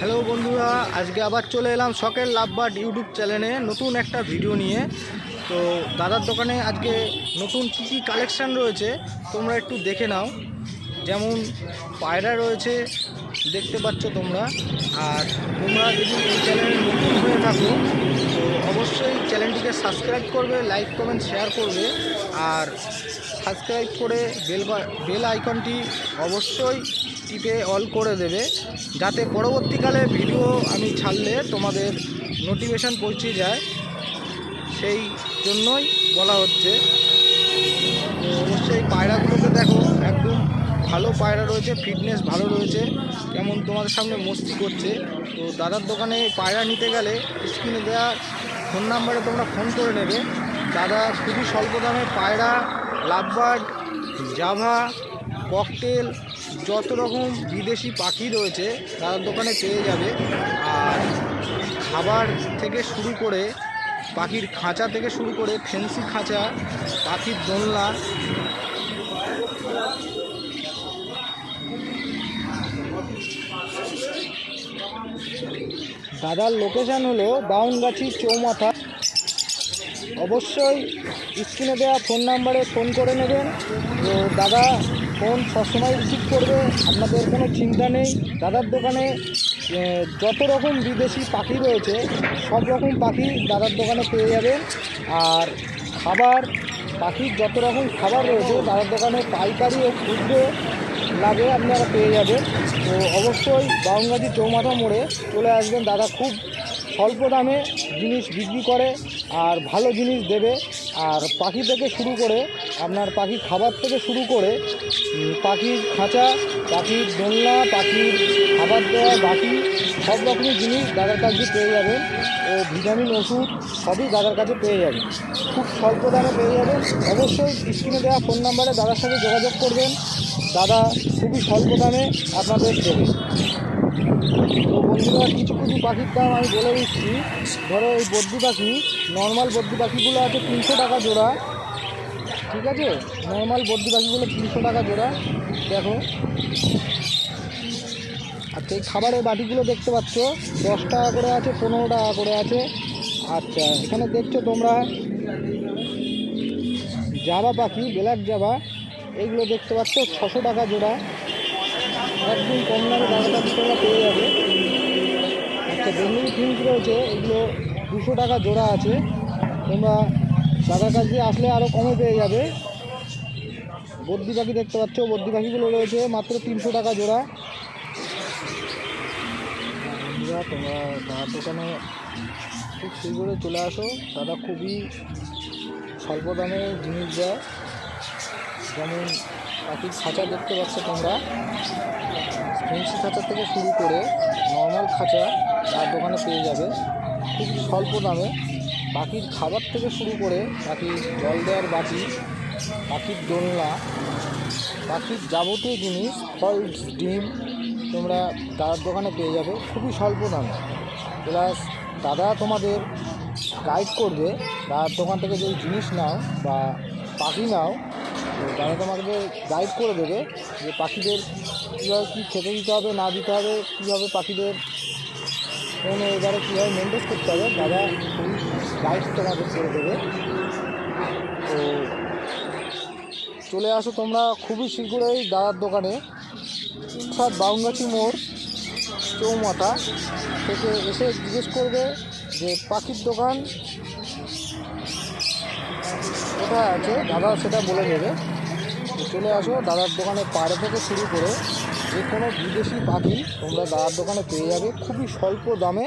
Hello বন্ধুরা, আজকে আবার চলে এলাম শখের লাভবার্ড ইউটিউব চ্যানেলে নতুন একটা ভিডিও নিয়ে। তো দাদার দোকানে আজকে নতুন কী কী কালেকশান রয়েছে, তোমরা একটু দেখে নাও। যেমন পায়রা রয়েছে, দেখতে পাচ্ছ তোমরা। আর তোমরা যদি এই চ্যানেলে নতুন হয়ে থাকো, তো অবশ্যই চ্যানেলটিকে সাবস্ক্রাইব করবে, লাইক, কমেন্ট, শেয়ার করবে। আর সাবস্ক্রাইব করে বেল বেল আইকনটি অবশ্যই টিপে অল করে দেবে। যাতে পরবর্তীকালে ভিডিও আমি ছাড়লে তোমাদের নোটিফিকেশান পৌঁছে যায়। সেই জন্যই বলা হচ্ছে। অবশ্যই পায়রাগুলোকে দেখো, একদম ভালো পায়রা রয়েছে, ফিটনেস ভালো রয়েছে, কেমন তোমাদের সামনে মস্তি করছে। তো দাদার দোকানে পায়রা নিতে গেলে স্ক্রিনে দেওয়া ফোন নাম্বারে তোমরা ফোন করে নেবে। দাদা খুবই স্বল্প দামে পায়রা, লাভবার্ড, জাভা ককটেল, যত রকম বিদেশি পাখি রয়েছে দাদার দোকানে পেয়ে যাবে। আর খাবার থেকে শুরু করে, পাখির খাঁচা থেকে শুরু করে, ফেন্সি খাঁচা, পাখির দোলনা, দাদার লোকেশান হলো বাউনগাছি চৌমাথা। অবশ্যই স্ক্রিনে দেওয়া ফোন নাম্বারে ফোন করে নেবেন। তো দাদা ফোন সবসময় রিসিভ করবে, আপনাদের কোনো চিন্তা নেই। দাদার দোকানে যত রকম বিদেশি পাখি রয়েছে, সব রকম পাখি দাদার দোকানে পেয়ে যাবেন আর খাবার, পাখির যত রকম খাবার রয়েছে, দাদার দোকানে পাইকারি ও খুচরো লাগে আপনারা পেয়ে যাবেন। তো অবশ্যই বাউনগাছি চৌমাথা মোড়ে চলে আসবেন। দাদা খুব স্বল্প দামে জিনিস বিক্রি করে আর ভালো জিনিস দেবে। আর পাখি থেকে শুরু করে আপনার পাখি খাবার থেকে শুরু করে পাখির খাঁচা, পাখির দোলনা, পাখির খাবার দেওয়া বাকি সব রকমের জিনিস দাদার কাছে পেয়ে যাবেন। ও ভিটামিন, ওষুধ সবই দাদার কাছে পেয়ে যাবেন। খুব স্বল্প দামে পেয়ে যাবেন। অবশ্যই স্ক্রিনে দেওয়া ফোন নাম্বারে দাদার সাথে যোগাযোগ করবেন। দাদা খুবই স্বল্প দামে আপনাদের দেবে। তো বন্ধুরা কিছু কিছু পাখির দাম আমি বলে দিচ্ছি। ধরো এই বদ্যি পাখি নর্মাল বদ্যি পাখিগুলো আছে তিনশো টাকা জোড়া। ঠিক আছে? নর্মাল বদ্যি পাখিগুলো তিনশো টাকা জোড়া। দেখো। আচ্ছা এই খাবারের বাটিগুলো দেখতে পাচ্ছ। দশ টাকা করে আছে, পনেরো টাকা করে আছে। আচ্ছা এখানে দেখছ তোমরা, জাবা পাখি, ব্ল্যাক জাবা এইগুলো দেখতে পাচ্ছ, ছশো টাকা জোড়া। একদম কম দামে কাছে তোমরা পেয়ে যাবে। আচ্ছা বেঙ্গলি ফিল্ম রয়েছে এগুলো দুশো টাকা জোড়া আছে। তোমরা দাদার কাছে আসলে আরও কমে পেয়ে যাবে। বদ্যি পাখি দেখতে পাচ্ছ বদ্যি পাখিগুলো রয়েছে মাত্র তিনশো টাকা জোড়া। তোমরা দাদার দোকানে খুব শীঘ্রই চলে আসো। দাদা খুবই স্বল্প দামে জিনিস দেয়। যেমন পাখির খাঁচা দেখতে পাচ্ছ তোমরা। ফেন্সি খাঁচা থেকে শুরু করে নর্মাল খাঁচা তার দোকানে পেয়ে যাবে। খুব স্বল্প দামে। পাখির খাবার থেকে শুরু করে পাখির জল দেওয়ার বাটি পাখির দোলনা পাখির যাবতীয় জিনিস ফল ডিম তোমরা দাদার দোকানে পেয়ে যাবে। খুবই স্বল্প দামে। প্লাস দাদা তোমাদের গাইড করবে। দাদার দোকান থেকে যদি জিনিস নাও বা পাখি নাও তারা তোমাকে গাইড করে দেবে যে পাখিদের কীভাবে কী খেতে দিতে হবে, না দিতে হবে, কীভাবে পাখিদের কোন এবারে কীভাবে মেনটেন করতে হবে দাদা গাইড তোমাকে করে দেবে। তো চলে আসো তোমরা খুবই শীঘ্রই দাদার দোকানে। অর্থাৎ বাউনগাছি মোড়, চৌমাথা থেকে এসে জিজ্ঞেস করবে যে পাখির দোকান কোথায় আছে? দাদা সেটা বলে দেবে চলে আসো, দাদার দোকানে পাড়ে থেকে শুরু করে যে কোনো বিদেশি পাখি তোমরা দাদার দোকানে পেয়ে যাবে। খুবই স্বল্প দামে।